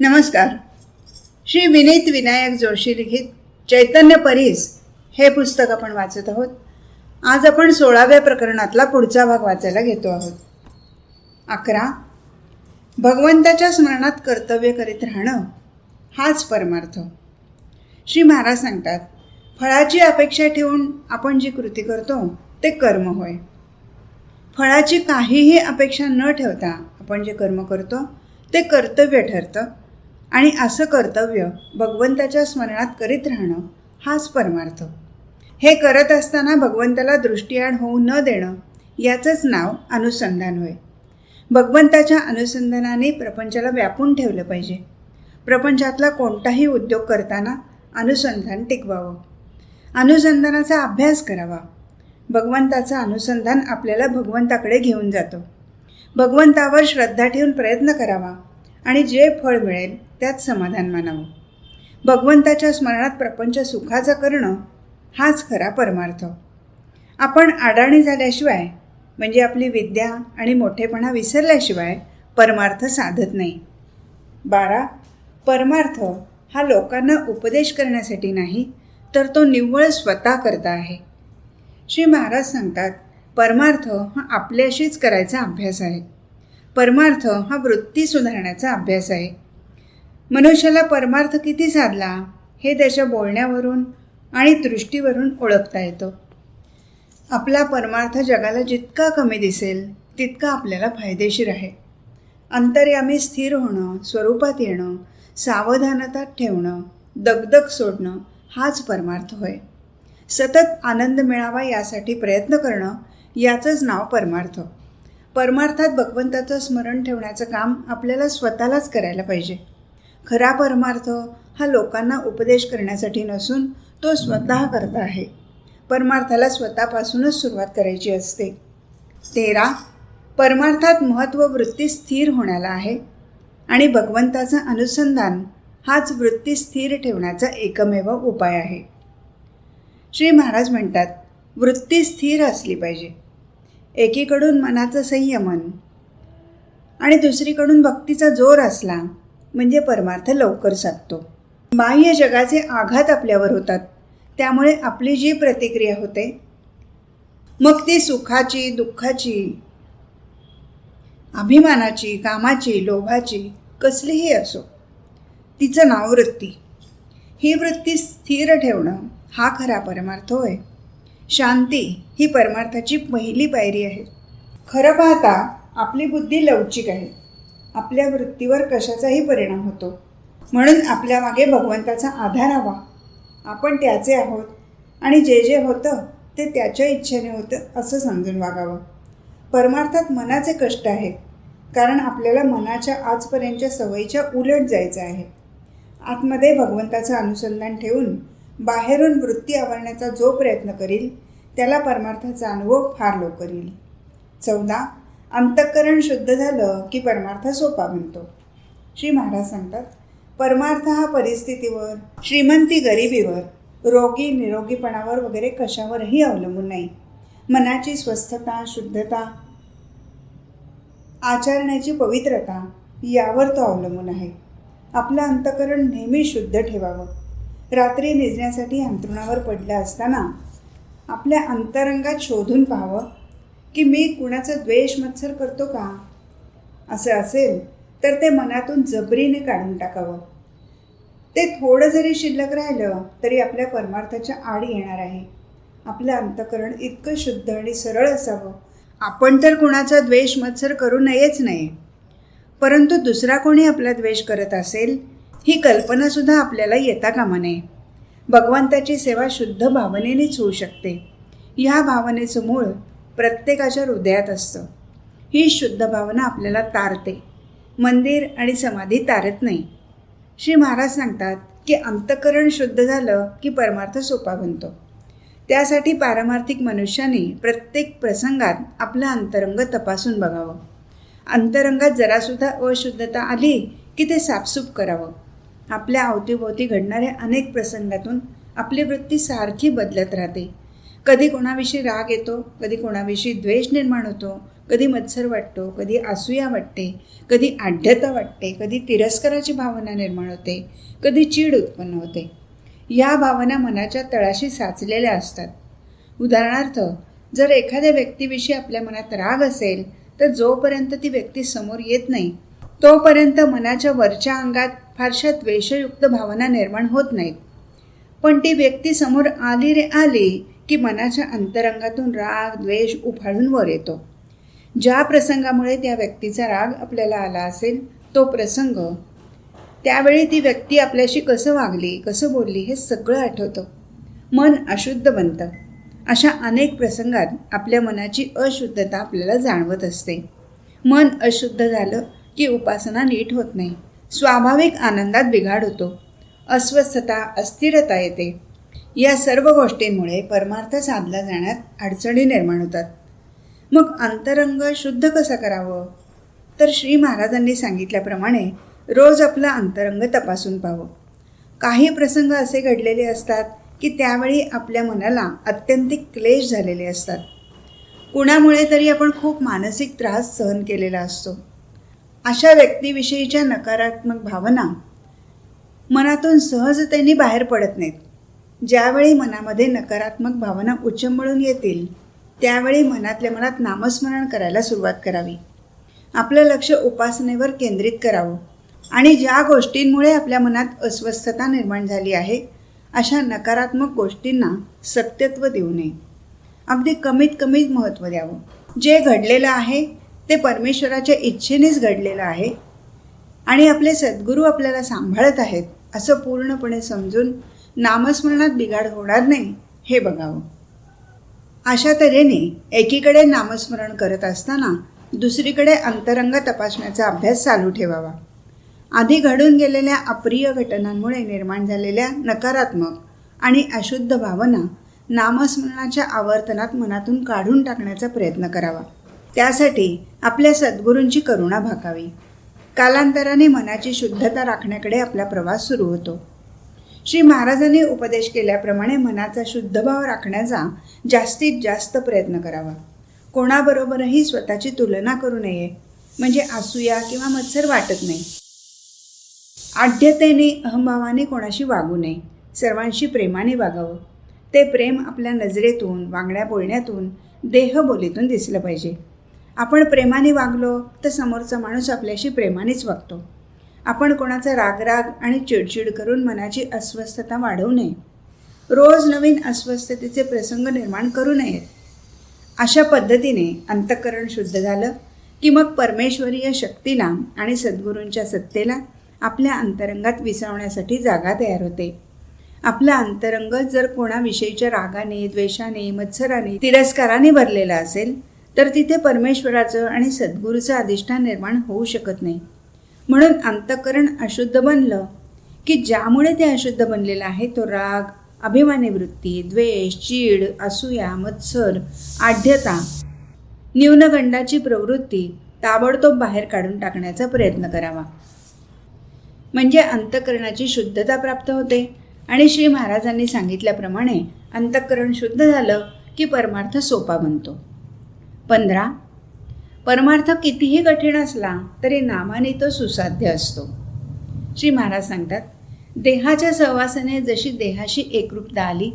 नमस्कार. श्री विनीत विनायक जोशी लिखित चैतन्य परीस हे पुस्तक आपण वाचत आहोत. आज आपण सोळाव्या प्रकरणातला पुढचा भाग वाचायला घेतो आहोत. अकरा. भगवंताच्या स्मरणात कर्तव्य करीत राहणं हाच परमार्थ. श्री महाराज सांगतात फळाची अपेक्षा ठेवून आपण जी कृती करतो ते कर्म होय. फळाची काहीही अपेक्षा न ठेवता आपण जे कर्म करतो ते कर्तव्य ठरतं. आणि असं कर्तव्य भगवंताच्या स्मरणात करीत राहणं हाच परमार्थ. हे करत असताना भगवंताला दृष्टीआड होऊ न देणं याचंच नाव अनुसंधान होय. भगवंताच्या अनुसंधानाने प्रपंचाला व्यापून ठेवलं पाहिजे. प्रपंचातला कोणताही उद्योग करताना अनुसंधान टिकवावं. अनुसंधानाचा अभ्यास करावा. भगवंताचं अनुसंधान आपल्याला भगवंताकडे घेऊन जातो. भगवंतावर श्रद्धा ठेवून प्रयत्न करावा आणि जे फळ मिळेल त्यात समाधान मानावं. भगवंताच्या स्मरणात प्रपंच सुखाचा करणं हाच खरा परमार्थ. आपण अडाणी झाल्याशिवाय म्हणजे आपली विद्या आणि मोठेपणा विसरल्याशिवाय परमार्थ साधत नाही. बारा परमार्थ हा लोकांना उपदेश करण्यासाठी नाही तर तो निव्वळ स्वतः करता आहे. श्री महाराज सांगतात परमार्थ हा आपल्याशीच करायचा अभ्यास आहे. परमार्थ हा वृत्ती सुधारण्याचा अभ्यास आहे. मनुष्याला परमार्थ किती साधला हे त्याच्या बोलण्यावरून आणि दृष्टीवरून ओळखता येतो. आपला परमार्थ जगाला जितका कमी दिसेल तितका आपल्याला फायदेशीर आहे. अंतर्यामी स्थिर होणं स्वरूपात येणं सावधानता ठेवणं दगदग सोडणं हाच परमार्थ होय. सतत आनंद मिळावा यासाठी प्रयत्न करणं याचंच नाव परमार्थ. परमार्थात भगवंताचं स्मरण ठेवण्याचं काम आपल्याला स्वतःलाच करायला पाहिजे. खरा परमार्थ हा लोकांना उपदेश करण्यासाठी नसून तो स्वतः करता आहे. परमार्थाला स्वतःपासूनच सुरुवात करायची असते. तेरा. परमार्थात महत्त्व वृत्ती स्थिर होण्याला आहे आणि भगवंताचं अनुसंधान हाच वृत्ती स्थिर ठेवण्याचा एकमेव उपाय आहे. श्री महाराज म्हणतात वृत्ती स्थिर असली पाहिजे. एकीकडून मनाचं संयमन आणि दुसरीकडून भक्तीचा जोर असला म्हणजे परमार्थ लवकर साधतो. बाह्य जगाचे आघात आपल्यावर होतात. त्यामुळे आपली जी प्रतिक्रिया होते मग ती सुखाची दुःखाची अभिमानाची कामाची लोभाची कसलीही असो तिचं नाव वृत्ती. ही वृत्ती स्थिर ठेवणं हा खरा परमार्थ होय. शांती ही परमार्थाची पहिली पायरी आहे. खरं पाहता आपली बुद्धी लवचिक आहे. आपल्या वृत्तीवर कशाचाही परिणाम होतो. म्हणून आपल्या मागे भगवंताचा आधार हवा. आपण त्याचे आहोत आणि जे जे होतं ते त्याच्या इच्छेने होतं असं समजून वागावं. परमार्थात मनाचे कष्ट आहेत कारण आपल्याला मनाच्या आजपर्यंतच्या सवयीच्या उलट जायचं आहे. आतमध्ये भगवंताचं अनुसंधान ठेवून बाहेरून वृत्ती आवरण्याचा जो प्रयत्न करील त्याला परमार्थाचा अनुभव फार लवकर येईल. चौदा अंतःकरण शुद्ध झालं की परमार्थ सोपा बनतो. श्री महाराज सांगतात परमार्थ हा परिस्थितीवर श्रीमंती गरिबीवर रोगी निरोगीपणावर वगैरे कशावरही अवलंबून नाही. मनाची स्वस्थता शुद्धता आचरण्याची पवित्रता यावर तो अवलंबून आहे. आपलं अंतकरण नेहमी शुद्ध ठेवावं. रात्री निजण्यासाठी अंथरुणावर पडलं असताना आपल्या अंतरंगात शोधून पाहावं. की मी कुणाचा द्वेष मत्सर करतो का? असं असेल तर ते मनातून जबरीने काढून टाकावं. ते थोडं जरी शिल्लक राहिलं तरी आपल्या परमार्थाच्या आड येणार आहे. आपलं अंतकरण इतकं शुद्ध आणि सरळ असावं. आपण तर कुणाचा द्वेष मत्सर करू नयेच नाही परंतु दुसरा कोणी आपला द्वेष करत असेल ही कल्पनासुद्धा आपल्याला येता कामा नये. भगवंताची सेवा शुद्ध भावनेनेच होऊ शकते. ह्या भावनेचं मूळ प्रत्येकाच्या हृदयात असतं. ही शुद्ध भावना आपल्याला तारते. मंदिर आणि समाधी तारत नाही. श्री महाराज सांगतात की अंतकरण शुद्ध झालं की परमार्थ सोपा बनतो. त्यासाठी पारमार्थिक मनुष्याने प्रत्येक प्रसंगात आपलं अंतरंग तपासून बघावं. अंतरंगात जरासुद्धा अशुद्धता आली की ते साफसूफ करावं. आपल्या अवतीभोवती घडणाऱ्या अनेक प्रसंगातून आपली वृत्ती सारखी बदलत राहते. कधी कोणाविषयी राग येतो कधी कोणाविषयी द्वेष निर्माण होतो कधी मत्सर वाटतो कधी असूया वाटते कधी आढ्यता वाटते कधी तिरस्काराची भावना निर्माण होते कधी चीड उत्पन्न होते. या भावना मनाच्या तळाशी साचलेल्या असतात. उदाहरणार्थ जर एखाद्या व्यक्तीविषयी आपल्या मनात राग असेल तर जोपर्यंत ती व्यक्ती समोर येत नाही तोपर्यंत मनाच्या वरच्या अंगात फारशा द्वेषयुक्त भावना निर्माण होत नाहीत. पण ती व्यक्ती समोर आली रे आली की मनाच्या अंतरंगातून राग द्वेष उफाळून वर येतो. ज्या प्रसंगामुळे त्या व्यक्तीचा राग आपल्याला आला असेल तो प्रसंग त्यावेळी ती व्यक्ती आपल्याशी कसं वागली कसं बोलली हे सगळं आठवतं. मन अशुद्ध बनतं. अशा अनेक प्रसंगात आपल्या मनाची अशुद्धता आपल्याला जाणवत असते. मन अशुद्ध झालं की उपासना नीट होत नाही. स्वाभाविक आनंदात बिघाड होतो. अस्वस्थता अस्थिरता येते. या सर्व गोष्टींमुळे परमार्थ साधला जाण्यात अडचणी निर्माण होतात. मग अंतरंग शुद्ध कसं करावं? तर श्री महाराजांनी सांगितल्याप्रमाणे रोज आपलं अंतरंग तपासून पाहावं. काही प्रसंग असे घडलेले असतात की त्यावेळी आपल्या मनाला अत्यंतिक क्लेश झालेले असतात. कुणामुळे तरी आपण खूप मानसिक त्रास सहन केलेला असतो. अशा व्यक्तीविषयीच्या नकारात्मक भावना मनातून सहजतेने बाहेर पडत नाहीत. ज्यावेळी मनामध्ये नकारात्मक भावना उचंबळून येतील त्यावेळी मनातल्या मनात नामस्मरण करायला सुरुवात करावी. आपलं लक्ष उपासनेवर केंद्रित करावं. आणि ज्या गोष्टींमुळे आपल्या मनात अस्वस्थता निर्माण झाली आहे अशा नकारात्मक गोष्टींना सत्यत्व देऊ नये. अगदी कमीत कमी महत्त्व द्यावं. जे घडलेलं आहे ते परमेश्वराच्या इच्छेनेच घडलेलं आहे. आणि आपले सद्गुरू आपल्याला सांभाळत आहेत असं पूर्णपणे समजून नामस्मरणात बिघाड होणार नाही हे बघावं. अशा तऱ्हेने एकीकडे नामस्मरण करत असताना दुसरीकडे अंतरंग तपासण्याचा अभ्यास चालू ठेवावा. आधी घडून गेलेल्या अप्रिय घटनांमुळे निर्माण झालेल्या नकारात्मक आणि अशुद्ध भावना नामस्मरणाच्या आवर्तनात मनातून काढून टाकण्याचा प्रयत्न करावा. त्यासाठी आपल्या सद्गुरूंची करुणा भाकावी. कालांतराने मनाची शुद्धता राखण्याकडे आपला प्रवास सुरू होतो. श्री महाराजांनी उपदेश केल्याप्रमाणे मनाचा शुद्ध भाव राखण्याचा जास्तीत जास्त प्रयत्न करावा. कोणाबरोबरही स्वतःची तुलना करू नये म्हणजे असूया किंवा मत्सर वाटत नाही. आढ्यतेने अहंभावाने कोणाशी वागू नये सर्वांशी प्रेमाने वागावं. ते प्रेम आपल्या नजरेतून वागण्या बोलण्यातून देहबोलीतून दिसलं पाहिजे. आपण प्रेमाने वागलो तर समोरचा माणूस आपल्याशी प्रेमानेच वागतो. आपण कोणाचा रागराग आणि चिडचिड करून मनाची अस्वस्थता वाढवू नये. रोज नवीन अस्वस्थतेचे प्रसंग निर्माण करू नयेत. अशा पद्धतीने अंतःकरण शुद्ध झालं की मग परमेश्वरीय शक्तीला आणि सद्गुरूंच्या सत्तेला आपल्या अंतरंगात विसावण्यासाठी जागा तयार होते. आपला अंतरंग जर कोणाविषयीच्या रागाने द्वेषाने मत्सराने तिरस्काराने भरलेला असेल तर तिथे परमेश्वराचं आणि सद्गुरूचं अधिष्ठान निर्माण होऊ शकत नाही. म्हणून अंतःकरण अशुद्ध बनलं की ज्यामुळे ते अशुद्ध बनलेलं आहे तो राग अभिमानी वृत्ती द्वेष चीड असूया मत्सर आढ्यता न्यूनगंडाची प्रवृत्ती ताबडतोब बाहेर काढून टाकण्याचा प्रयत्न करावा. म्हणजे अंतःकरणाची शुद्धता प्राप्त होते. आणि श्री महाराजांनी सांगितल्याप्रमाणे अंतःकरण शुद्ध झालं की परमार्थ सोपा बनतो. पंधरा परमार्थ कितीही कठीण असला तरी नामाने तो सुसाध्य असतो. श्री महाराज सांगतात देहाच्या सहवासाने जशी देहाशी एकरूपता आली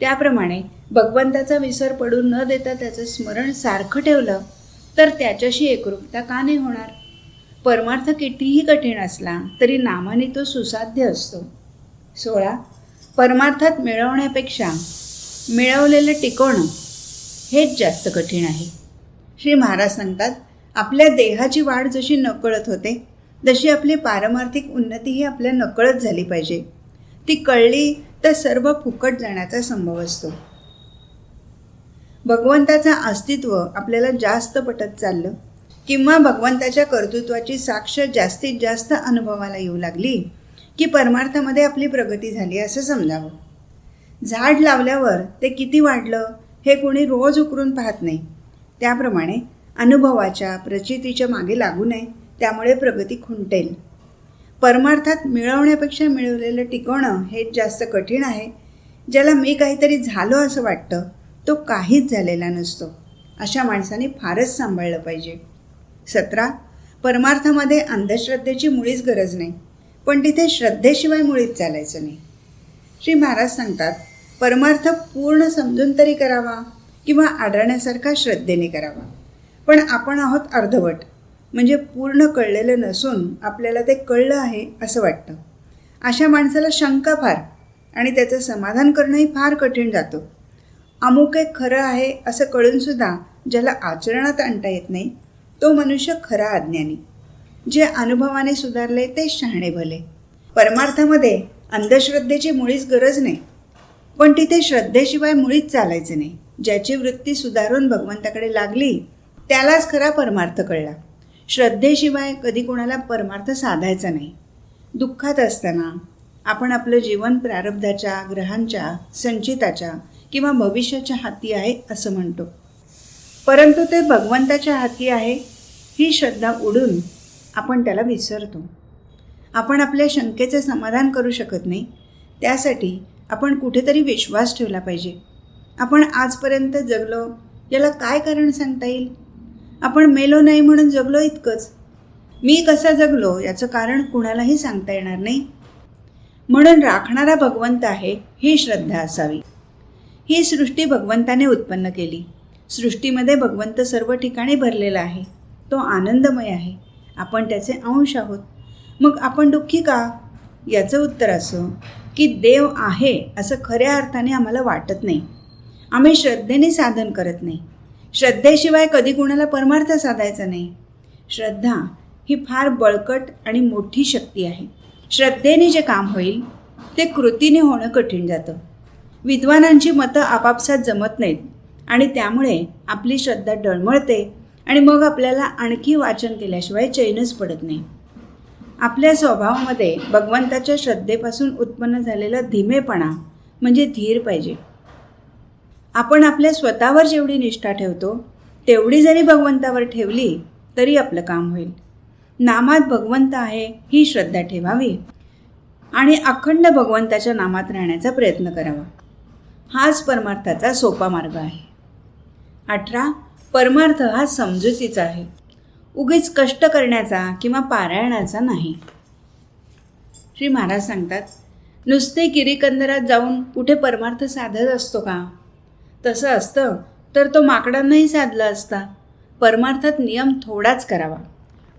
त्याप्रमाणे भगवंताचा विसर पडू न देता त्याचं स्मरण सारखं ठेवलं तर त्याच्याशी एकरूपता का नाही होणार? परमार्थ कितीही कठीण असला तरी नामाने तो सुसाध्य असतो. सोळा परमार्थात मिळवण्यापेक्षा मिळवलेलं टिकवणं हेच जास्त कठीण आहे. श्री महाराज सांगतात आपल्या देहाची वाढ जशी नकळत होते तशी आपली पारमार्थिक उन्नतीही आपल्या नकळत झाली पाहिजे. ती कळली तर सर्व फुकट जाण्याचा संभव असतो. भगवंताचं अस्तित्व आपल्याला जास्त पटत चाललं किंवा भगवंताच्या कर्तृत्वाची साक्ष जास्तीत जास्त अनुभवाला येऊ लागली की परमार्थामध्ये आपली प्रगती झाली असं समजावं. झाड लावल्यावर ते किती वाढलं हे कोणी रोज उकरून पाहत नाही. त्याप्रमाणे अनुभवाच्या प्रचितीच्या मागे लागू नये त्यामुळे प्रगती खुंटेल. परमार्थात मिळवण्यापेक्षा मिळवलेलं टिकवणं हेच जास्त कठीण आहे ज्याला मी काहीतरी झालो असं वाटतं तो काहीच झालेला नसतो अशा माणसाने फारच सांभाळलं पाहिजे. सतरा परमार्थामध्ये अंधश्रद्धेची मुळीच गरज नाही पण तिथे श्रद्धेशिवाय मुळीच चालायचं नाही. श्री महाराज सांगतात परमार्थ पूर्ण समजून तरी करावा. किंवा आढळण्यासारखा श्रद्धेने करावा. पण आपण आहोत अर्धवट. म्हणजे पूर्ण कळलेलं नसून आपल्याला ते कळलं आहे असं वाटतं. अशा माणसाला शंका फार आणि त्याचं समाधान करणंही फार कठीण जातं. अमुक एक खरं आहे असं कळूनसुद्धा ज्याला आचरणात आणता येत नाही तो मनुष्य खरा अज्ञानी. जे अनुभवाने सुधारले ते शहाणे भले. परमार्थामध्ये अंधश्रद्धेची मुळीच गरज नाही. पण तिथे श्रद्धेशिवाय मुळीच चालायचं नाही. ज्याची वृत्ती सुधारून भगवंताकडे लागली त्यालाच खरा परमार्थ कळला. श्रद्धेशिवाय कधी कोणाला परमार्थ साधायचा नाही. दुःखात असताना आपण आपलं जीवन प्रारब्धाच्या ग्रहांच्या संचिताच्या किंवा भविष्याच्या हाती आहे असं म्हणतो. परंतु ते भगवंताच्या हाती आहे ही श्रद्धा उडून आपण त्याला विसरतो. आपण आपल्या शंकेचे समाधान करू शकत नाही त्यासाठी आपण कुठेतरी विश्वास ठेवला पाहिजे. आपण आजपर्यंत जगलो याला काय कारण सांगता येईल? आपण मेलो नाही म्हणून जगलो इतकंच. मी कसा जगलो याचं कारण कुणालाही सांगता येणार नाही. म्हणून राखणारा भगवंत आहे ही श्रद्धा असावी. ही सृष्टी भगवंताने उत्पन्न केली. सृष्टीमध्ये भगवंत सर्व ठिकाणी भरलेला आहे. तो आनंदमय आहे. आपण त्याचे अंश आहोत. मग आपण दुःखी का? याचं उत्तर असं की देव आहे असं खऱ्या अर्थाने आम्हाला वाटत नाही. आम्ही श्रद्धेने साधन करत नाही. श्रद्धेशिवाय कधी कुणाला परमार्थ साधायचा नाही. श्रद्धा ही फार बळकट आणि मोठी शक्ती आहे. श्रद्धेने जे काम होईल ते कृतीने होणं कठीण जातं. विद्वानांची मतं आपापसात जमत नाहीत आणि त्यामुळे आपली श्रद्धा डळमळते आणि मग आपल्याला आणखी वाचन केल्याशिवाय चैनच पडत नाही. आपल्या स्वभावामध्ये भगवंताच्या श्रद्धेपासून उत्पन्न झालेला धीमेपणा म्हणजे धीर पाहिजे. आपण आपल्या स्वतःवर जेवढी निष्ठा ठेवतो तेवढी जरी भगवंतावर ठेवली तरी आपलं काम होईल. नामात भगवंत आहे ही श्रद्धा ठेवावी आणि अखंड भगवंताच्या नामात राहण्याचा प्रयत्न करावा. हाच परमार्थाचा सोपा मार्ग आहे. अठरा परमार्थ हा समजुतीचा आहे. उगीच कष्ट करण्याचा किंवा पारायणाचा नाही. श्री महाराज सांगतात नुसते किरीकंदरात जाऊन कुठे परमार्थ साधत असतो का? तसं असतं तर तो माकडांनाही साधला असता. परमार्थात नियम थोडाच करावा.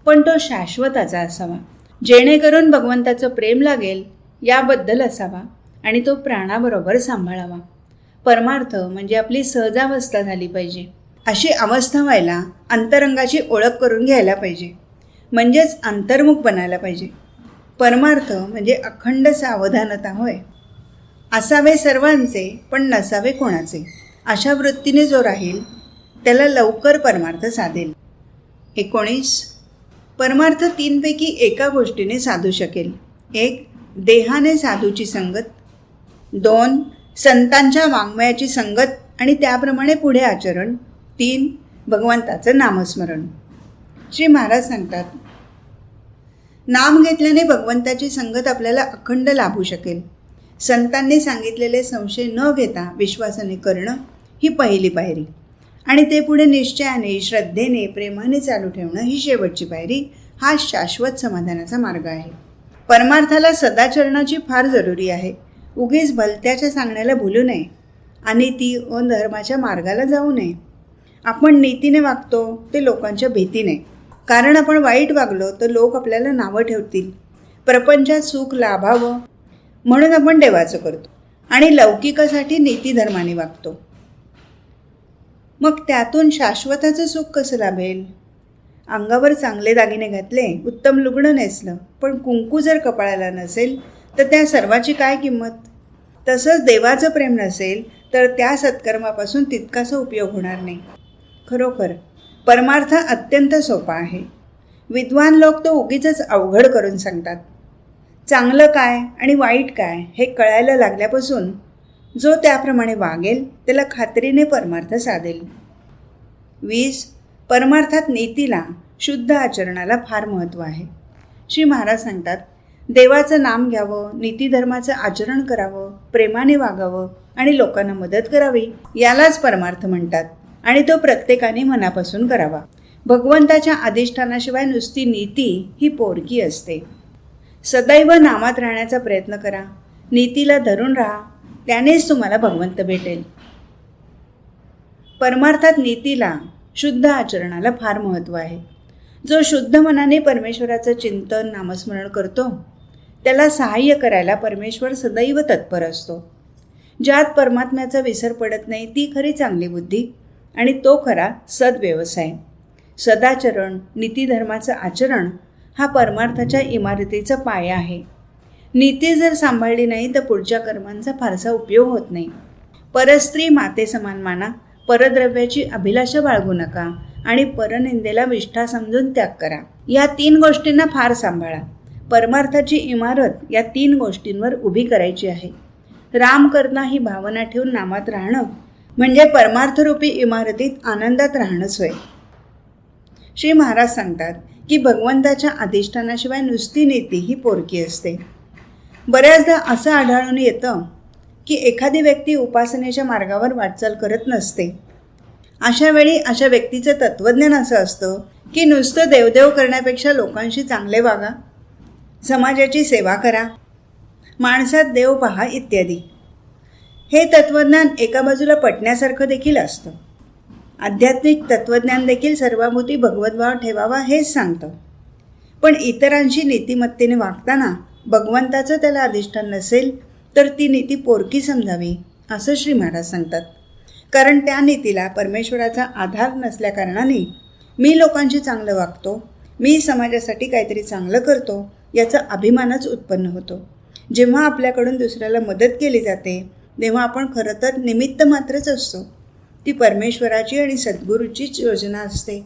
पण तो शाश्वताचा असावा. जेणेकरून भगवंताचं प्रेम लागेल याबद्दल असावा आणि तो प्राणाबरोबर सांभाळावा. परमार्थ म्हणजे आपली सहजावस्था झाली पाहिजे. अशी अवस्था व्हायला अंतरंगाची ओळख करून घ्यायला पाहिजे. म्हणजेच अंतर्मुख बनायला पाहिजे. परमार्थ म्हणजे अखंड सावधानता होय. असावे सर्वांचे पण नसावे कोणाचे? अशा वृत्तीने जो राहील त्याला लवकर परमार्थ साधेल. एकोणीस. परमार्थ तीनपैकी एका गोष्टीने साधू शकेल. एक देहाने साधूची संगत. दोन संतांच्या वाङ्मयाची संगत आणि त्याप्रमाणे पुढे आचरण. तीन भगवंताचं नामस्मरण. श्री महाराज सांगतात नाम घेतल्याने भगवंताची संगत आपल्याला अखंड लाभू शकेल. संतांनी सांगितलेले संशय न घेता विश्वासाने करणं ही पहिली पायरी. आणि ते पुढे निश्चयाने श्रद्धेने प्रेमाने चालू ठेवणं ही शेवटची पायरी हा शाश्वत समाधानाचा मार्ग आहे. परमार्थाला सदाचरणाची फार जरुरी आहे. उगीच भलत्याच्या सांगण्याला भुलू नये. आणि ती अधर्माच्या मार्गाला जाऊ नये. आपण नीतीने वागतो ते लोकांच्या भीतीने. कारण आपण वाईट वागलो तर लोक आपल्याला नावं ठेवतील. प्रपंचात सुख लाभावं म्हणून आपण देवाचं करतो. आणि लौकिकासाठी नीतीधर्माने वागतो. मग त्यातून शाश्वताचं सुख कसं लाभेल? अंगावर चांगले दागिने घातले उत्तम लुगडं नेसलं पण कुंकू जर कपाळाला नसेल तर त्या सर्वाची काय किंमत? तसंच देवाचं प्रेम नसेल तर त्या सत्कर्मापासून तितकासा उपयोग होणार नाही. खरोखर परमार्थ अत्यंत सोपा आहे. विद्वान लोक तो उगीच अवघड करून सांगतात. चांगलं काय आणि वाईट काय हे कळायला लागल्यापासून जो त्याप्रमाणे वागेल त्याला खात्रीने परमार्थ साधेल. वीस परमार्थात नीतीला शुद्ध आचरणाला फार महत्त्व आहे. श्री महाराज सांगतात देवाचं नाम घ्यावं नीतीधर्माचं आचरण करावं प्रेमाने वागावं आणि लोकांना मदत करावी यालाच परमार्थ म्हणतात आणि तो प्रत्येकाने मनापासून करावा. भगवंताच्या अधिष्ठानाशिवाय नुसती नीती ही पोरकी असते. सदैव नामात राहण्याचा प्रयत्न करा. नीतीला धरून राहा. त्यानेच तुम्हाला भगवंत भेटेल. परमार्थात नीतीला शुद्ध आचरणाला फार महत्त्व आहे. जो शुद्ध मनाने परमेश्वराचं चिंतन नामस्मरण करतो त्याला सहाय्य करायला परमेश्वर सदैव तत्पर असतो. ज्यात परमात्म्याचा विसर पडत नाही ती खरी चांगली बुद्धी आणि तो खरा सद्व्यवसाय. सदाचरण नीतीधर्माचं आचरण हा परमार्थाच्या इमारतीचा पाया आहे. नीती जर सांभाळली नाही तर पुढच्या कर्मांचा फारसा उपयोग होत नाही. परस्त्री माते समान माना परद्रव्याची अभिलाषा बाळगू नका आणि परनिंदेला विष्ठा समजून त्याग करा. या तीन गोष्टींना फार सांभाळा. परमार्थाची इमारत या तीन गोष्टींवर उभी करायची आहे. राम करणं ही भावना ठेवून नामात राहणं म्हणजे परमार्थरूपी इमारतीत आनंदात राहणंच होय श्री महाराज सांगतात की भगवंताच्या अधिष्ठानाशिवाय नुसती नीती ही पोरकी असते. बऱ्याचदा असं आढळून येतं की एखादी व्यक्ती उपासनेच्या मार्गावर वाटचाल करत नसते. अशा वेळी अशा व्यक्तीचं तत्त्वज्ञान असं असतं की नुसतं देवदेव करण्यापेक्षा लोकांशी चांगले वागा समाजाची सेवा करा माणसात देव पहा इत्यादी. हे तत्त्वज्ञान एका बाजूला पटण्यासारखं देखील असतं. आध्यात्मिक तत्त्वज्ञान देखील सर्वाभूती भगवद्भाव ठेवावा हेच सांगतं. पण इतरांशी नीतिमत्तेने वागताना भगवंताचं त्याला अधिष्ठान नसेल तर ती नीती पोरकी समजावी असं श्री महाराज सांगतात. कारण त्या नीतीला परमेश्वराचा आधार नसल्याकारणाने मी लोकांशी चांगलं वागतो मी समाजासाठी काहीतरी चांगलं करतो याचा अभिमानच उत्पन्न होतो. जेव्हा आपल्याकडून दुसऱ्याला मदत केली जाते तेव्हा आपण खरं तर निमित्त मात्रच असतो. ती परमेश्वराची आणि सद्गुरूचीच योजना असते.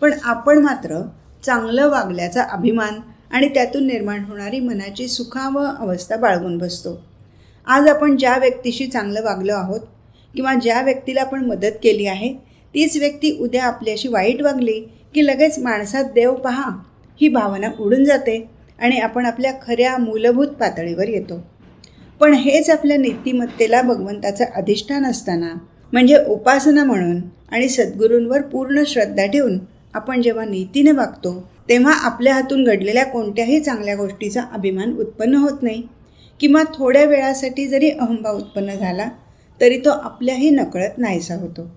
पण आपण मात्र चांगलं वागल्याचा अभिमान आणि त्यातून निर्माण होणारी मनाची सुखाव अवस्था बाळगून बसतो. आज आपण ज्या व्यक्तीशी चांगलं वागलो आहोत किंवा ज्या व्यक्तीला आपण मदत केली आहे तीच व्यक्ती उद्या आपल्याशी वाईट वागली की लगेच माणसात देव पहा ही भावना उडून जाते आणि आपण आपल्या खऱ्या मूलभूत पातळीवर येतो. पण हेच आपल्या नीतिमत्तेला भगवंताचं अधिष्ठान असताना म्हणजे उपासना म्हणून आणि सद्गुरूंवर पूर्ण श्रद्धा ठेवून आपण जेव्हा नीतीने वागतो तेव्हा आपल्या हातून घडलेल्या कोणत्याही चांगल्या गोष्टीचा अभिमान उत्पन्न होत नाही. किंवा थोड्या वेळासाठी जरी अहंभाव उत्पन्न झाला तरी तो आपल्याही नकळत नाहीसा होतो.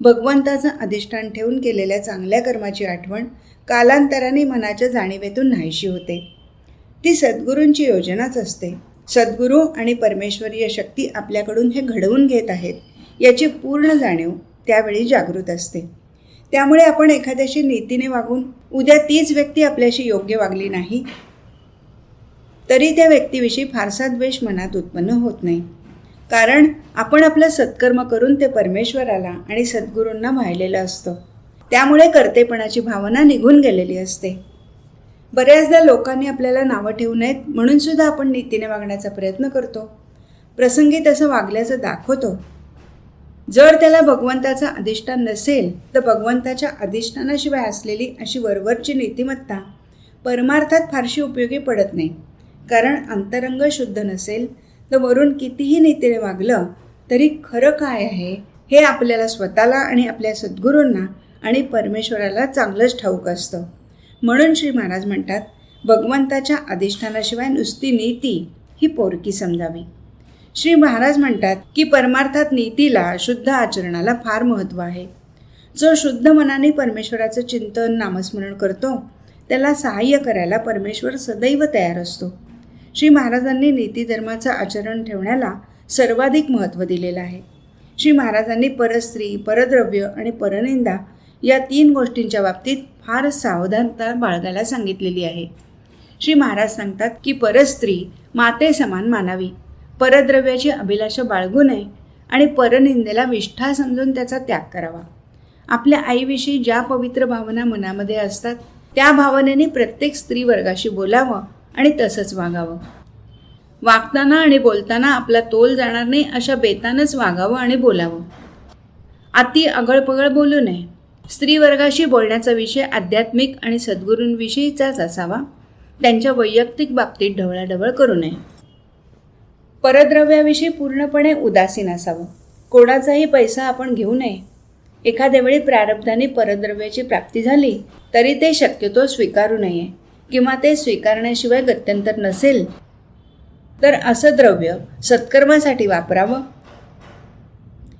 भगवंताचं अधिष्ठान ठेवून केलेल्या चांगल्या कर्माची आठवण कालांतराने मनाच्या जाणीवेतून नाहीशी होते. ती सद्गुरूंची योजनाच असते. सद्गुरू आणि परमेश्वरीय शक्ती आपल्याकडून हे घडवून घेत आहेत याची पूर्ण जाणीव त्यावेळी जागृत असते. त्यामुळे आपण एखाद्याशी नीतीने वागून उद्या तीच व्यक्ती आपल्याशी योग्य वागली नाही तरी त्या व्यक्तीविषयी फारसा द्वेष मनात उत्पन्न होत नाही. कारण आपण आपलं सत्कर्म करून ते परमेश्वराला आणि सद्गुरूंना वाहिलेलं असतं. त्यामुळे कर्तेपणाची भावना निघून गेलेली असते. बऱ्याचदा लोकांनी आपल्याला नावं ठेवू नयेत म्हणून सुद्धा आपण नीतीने वागण्याचा प्रयत्न करतो. प्रसंगी तसं वागल्याचं दाखवतो. जर त्याला भगवंताचा अधिष्ठान नसेल तर भगवंताच्या अधिष्ठानाशिवाय असलेली अशी वरवरची नीतिमत्ता परमार्थात फारशी उपयोगी पडत नाही. कारण अंतरंग शुद्ध नसेल तर वरून कितीही नीतीने वागलं तरी खरं काय आहे हे आपल्याला स्वतःला आणि आपल्या सद्गुरूंना आणि परमेश्वराला चांगलंच ठाऊक असतं. म्हणून श्री महाराज म्हणतात भगवंताच्या अधिष्ठानाशिवाय नुसती नीती ही पोरकी समजावी. श्री महाराज म्हणतात की परमार्थात नीतीला शुद्ध आचरणाला फार महत्त्व आहे. जो शुद्ध मनाने परमेश्वराचं चिंतन नामस्मरण करतो त्याला सहाय्य करायला परमेश्वर सदैव तयार असतो. श्री महाराजांनी नीतिधर्माचं आचरण ठेवण्याला सर्वाधिक महत्त्व दिलेलं आहे. श्री महाराजांनी परस्त्री परद्रव्य आणि परनिंदा या तीन गोष्टींच्या बाबतीत फार सावधानता बाळगायला सांगितलेली आहे. श्री महाराज सांगतात की परस्त्री माते समान मानावी. परद्रव्याची अभिलाषा बाळगू नये आणि परनिंदेला विष्ठा समजून त्याचा त्याग करावा. आपल्या आईविषयी ज्या पवित्र भावना मनामध्ये असतात त्या भावनेने प्रत्येक स्त्री वर्गाशी बोलावं आणि तसंच वागावं. वागताना आणि बोलताना आपला तोल जाणार नाही अशा बेतानच वागावं आणि बोलावं. अति अगळपगळ बोलू नये. स्त्री वर्गाशी बोलण्याचा विषय आध्यात्मिक आणि सद्गुरूंविषयीचाच असावा. त्यांच्या वैयक्तिक बाबतीत ढवळाढवळ करू नये. परद्रव्याविषयी पूर्णपणे उदासीन असावं. कोणाचाही पैसा आपण घेऊ नये. एखाद्या वेळी प्रारब्धाने परद्रव्याची प्राप्ती झाली तरी ते शक्यतो स्वीकारू नये किंवा ते स्वीकारण्याशिवाय गत्यंतर नसेल. तर असं द्रव्य सत्कर्मासाठी वापरावं?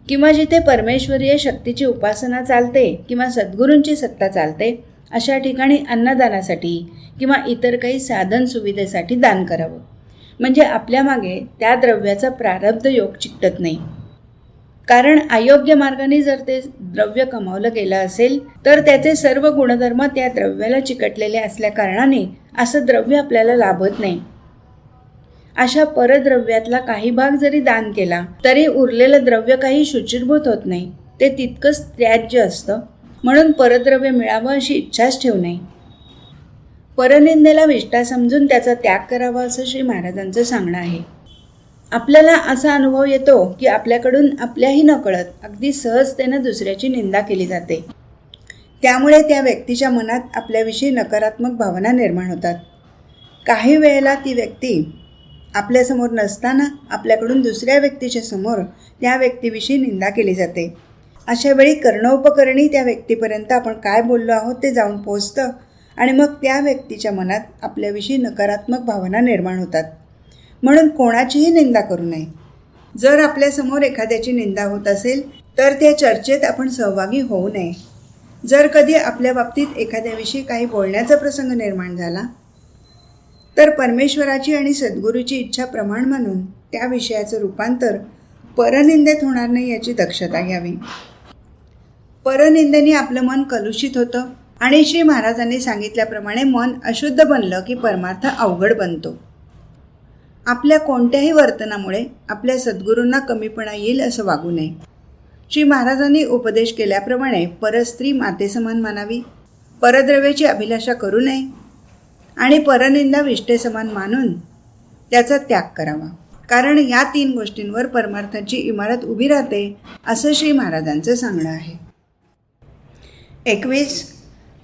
किंवा जिथे परमेश्वरीय शक्तीची उपासना चालते किंवा सद्गुरूंची सत्ता चालते अशा ठिकाणी अन्नदानासाठी किंवा इतर काही साधन सुविधेसाठी दान करावं? म्हणजे आपल्या मागे त्या द्रव्याचा प्रारब्ध योग चिकटत नाही. कारण अयोग्य मार्गाने जर ते द्रव्य कमावलं गेलं असेल तर त्याचे सर्व गुणधर्म त्या द्रव्याला चिकटलेले असल्याकारणाने असं द्रव्य आपल्याला लाभत नाही. अशा परद्रव्यातला काही भाग जरी दान केला तरी उरलेलं द्रव्य काही शुचिरभूत होत नाही. ते तितकंच त्याज्य असतं. म्हणून परद्रव्य मिळावं अशी इच्छाच ठेवू नये. परनिंदेला विष्ठा समजून त्याचा त्याग करावा असं श्री महाराजांचं सांगणं आहे. आपल्याला असा अनुभव येतो की आपल्याकडून आपल्याही नकळत अगदी सहजतेनं दुसऱ्याची निंदा केली जाते. त्यामुळे त्या व्यक्तीच्या मनात आपल्याविषयी नकारात्मक भावना निर्माण होतात. काही वेळेला ती व्यक्ती आपल्यासमोर नसताना आपल्याकडून दुसऱ्या व्यक्तीच्या समोर त्या व्यक्तीविषयी निंदा केली जाते. अशा वेळी कर्णोपकरणी त्या व्यक्तीपर्यंत आपण काय बोललो आहोत ते जाऊन पोचतं आणि मग त्या व्यक्तीच्या मनात आपल्याविषयी नकारात्मक भावना निर्माण होतात. म्हणून कोणाचीही निंदा करू नये. जर आपल्यासमोर एखाद्याची निंदा होत असेल तर त्या चर्चेत आपण सहभागी होऊ नये. जर कधी आपल्या बाबतीत एखाद्याविषयी काही बोलण्याचा प्रसंग निर्माण झाला तर परमेश्वराची आणि सद्गुरूची इच्छा प्रमाण म्हणून त्या विषयाचं रूपांतर परनिंदेत होणार नाही याची दक्षता घ्यावी. परनिंदेने आपलं मन कलुषित होतं. आणि श्री महाराजांनी सांगितल्याप्रमाणे मन अशुद्ध बनलं की परमार्थ अवघड बनतो. आपल्या कोणत्याही वर्तनामुळे आपल्या सद्गुरूंना कमीपणा येईल असं वागू नये. श्री महाराजांनी उपदेश केल्याप्रमाणे परस्त्री मातेसमान मानावी परद्रव्याची अभिलाषा करू नये आणि परनिंदा विष्ठेसमान मानून त्याचा त्याग करावा. कारण या तीन गोष्टींवर परमार्थाची इमारत उभी राहते असं श्री महाराजांचं सांगणं आहे. एकवीस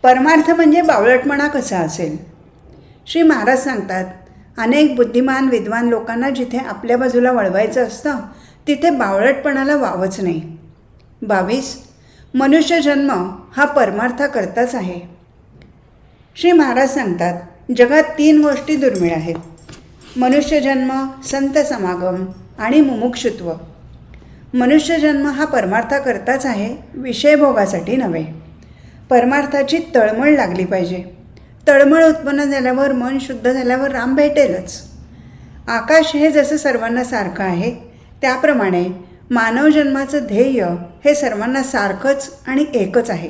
परमार्थ म्हणजे बावळटपणा कसा असेल? श्री महाराज सांगतात अनेक बुद्धिमान विद्वान लोकांना जिथे आपल्या बाजूला वळवायचं असतं तिथे बावळटपणाला वावच नाही. बावीस मनुष्य जन्म हा परमार्थाकरताच आहे. श्री महाराज सांगतात जगात तीन गोष्टी दुर्मिळ आहेत. मनुष्यजन्म संत समागम आणि मुमुक्षुत्व. मनुष्यजन्म हा परमार्थाकरताच आहे विषयभोगासाठी नव्हे. परमार्थाची तळमळ लागली पाहिजे. तळमळ उत्पन्न झाल्यावर मन शुद्ध झाल्यावर राम भेटेलच. आकाश हे जसं सर्वांना सारखं आहे त्याप्रमाणे मानव जन्माचं ध्येय हे सर्वांना सारखंच आणि एकच आहे.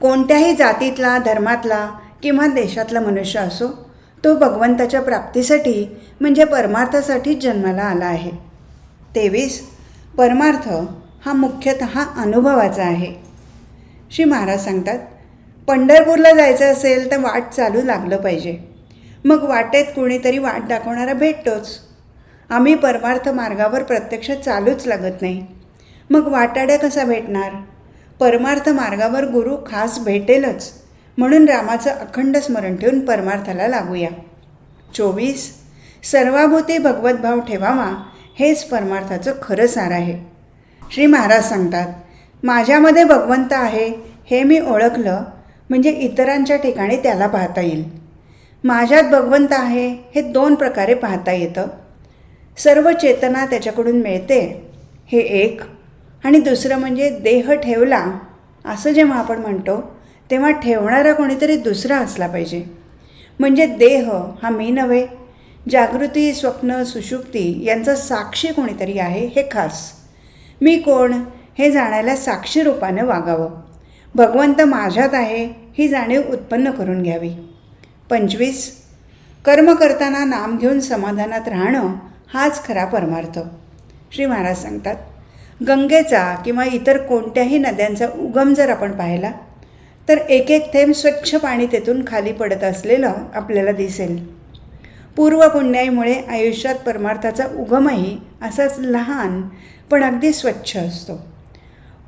कोणत्याही जातीतला धर्मातला किंवा देशातला मनुष्य असो तो भगवंताच्या प्राप्तीसाठी म्हणजे परमार्थासाठीच जन्माला आला आहे. तेवीस परमार्थ हा मुख्यतः अनुभवाचा आहे. श्री महाराज सांगतात पंढरपूरला जायचं असेल तर वाट चालू लागलं पाहिजे. मग वाटेत कोणीतरी वाट दाखवणारा भेटतोच. आम्ही परमार्थ मार्गावर प्रत्यक्ष चालूच लागत नाही. मग वाटाड्या कसा भेटणार? परमार्थ मार्गावर गुरु खास भेटेलच. म्हणून रामाचं अखंड स्मरण ठेवून परमार्थाला लागूया. चोवीस सर्वाभूती भगवतभाव ठेवावा हेच परमार्थाचं खरं सार आहे. श्री महाराज सांगतात माझ्यामध्ये भगवंत आहे हे मी ओळखलं म्हणजे इतरांच्या ठिकाणी त्याला पाहता येईल. माझ्यात भगवंत आहे हे दोन प्रकारे पाहता येतं. सर्व चेतना त्याच्याकडून मिळते हे एक. आणि दुसरं म्हणजे देह ठेवला असं जेव्हा आपण म्हणतो तेव्हा ठेवणारा कोणीतरी दुसरा असला पाहिजे. म्हणजे देह हा मी नव्हे जागृती स्वप्न सुषुप्ती यांचा साक्षी कोणीतरी आहे हे खास. मी कोण? हे जाणायला साक्षीरूपाने वागावं. भगवंत माझ्यात आहे ही जाणीव उत्पन्न करून घ्यावी. पंचवीस. कर्म करताना नाम घेऊन समाधानात राहणं हाच खरा परमार्थ. श्री महाराज सांगतात गंगेचा किंवा इतर कोणत्याही नद्यांचा उगम जर आपण पाहिला तर एक एक थेंब स्वच्छ पाणी तेथून खाली पडत असलेलं आपल्याला दिसेल. पूर्व पुण्याईमुळे आयुष्यात परमार्थाचा उगमही असाच लहान पण अगदी स्वच्छ असतो.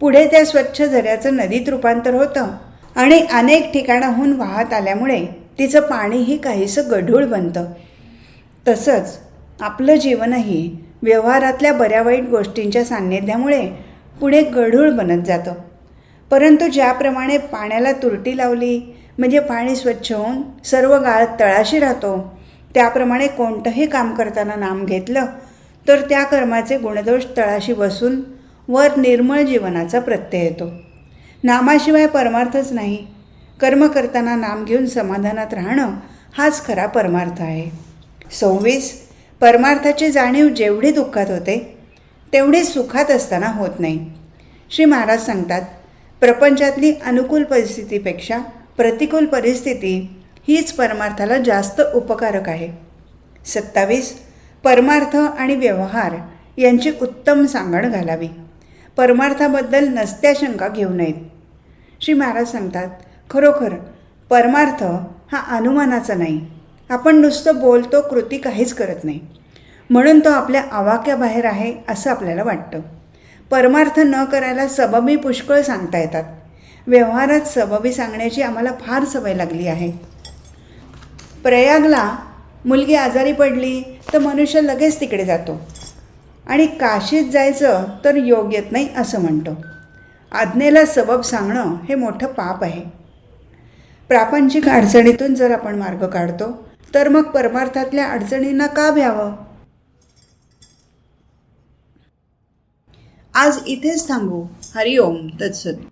पुढे त्या स्वच्छ झऱ्याचं नदीत रूपांतर होतं आणि अनेक ठिकाणाहून वाहत आल्यामुळे तिचं पाणीही काहीसं गढूळ बनतं. तसंच आपलं जीवनही व्यवहारातल्या बऱ्या वाईट गोष्टींच्या सान्निध्यामुळे पुढे गढूळ बनत जातं. परंतु ज्याप्रमाणे पाण्याला तुरटी लावली म्हणजे पाणी स्वच्छ होऊन सर्व गाळ तळाशी राहतो त्याप्रमाणे कोणतंही काम करताना नाम घेतलं तर त्या कर्माचे गुणदोष तळाशी बसून वर निर्मळ जीवनाचा प्रत्यय येतो. नामाशिवाय परमार्थच नाही. कर्म करताना नाम घेऊन समाधानात राहणं हाच खरा परमार्थ आहे. सव्वीस. परमार्थाची जाणीव जेवढी दुःखात होते तेवढी सुखात असताना होत नाही. श्री महाराज सांगतात प्रपंचातली अनुकूल परिस्थितीपेक्षा प्रतिकूल परिस्थिती हीच परमार्थाला जास्त उपकारक आहे. सत्तावीस. परमार्थ आणि व्यवहार यांची उत्तम सांगण घालावी. परमार्थाबद्दल नसत्या शंका घेऊ नयेत. श्री महाराज सांगतात खरोखर परमार्थ हा अनुमानाचा नाही. आपण नुसतं बोलतो कृती काहीच करत नाही. म्हणून तो आपल्या आवाक्याबाहेर आहे असं आपल्याला वाटतं. परमार्थ न करायला सबबी पुष्कळ सांगता येतात. व्यवहारात सबबी सांगण्याची आम्हाला फार सवय लागली आहे. प्रयागला मुलगी आजारी पडली तर मनुष्य लगेच तिकडे जातो. आणि काशीत जायचं तर योग येत नाही असं म्हणतो. आज्ञेला सबब सांगणं हे मोठं पाप आहे. प्रापंचिक अडचणीतून जर आपण मार्ग काढतो तर मग परमार्थातल्या अडचणींना का भ्यावं? आज इथेच थांबू. हरिओम तत्सत.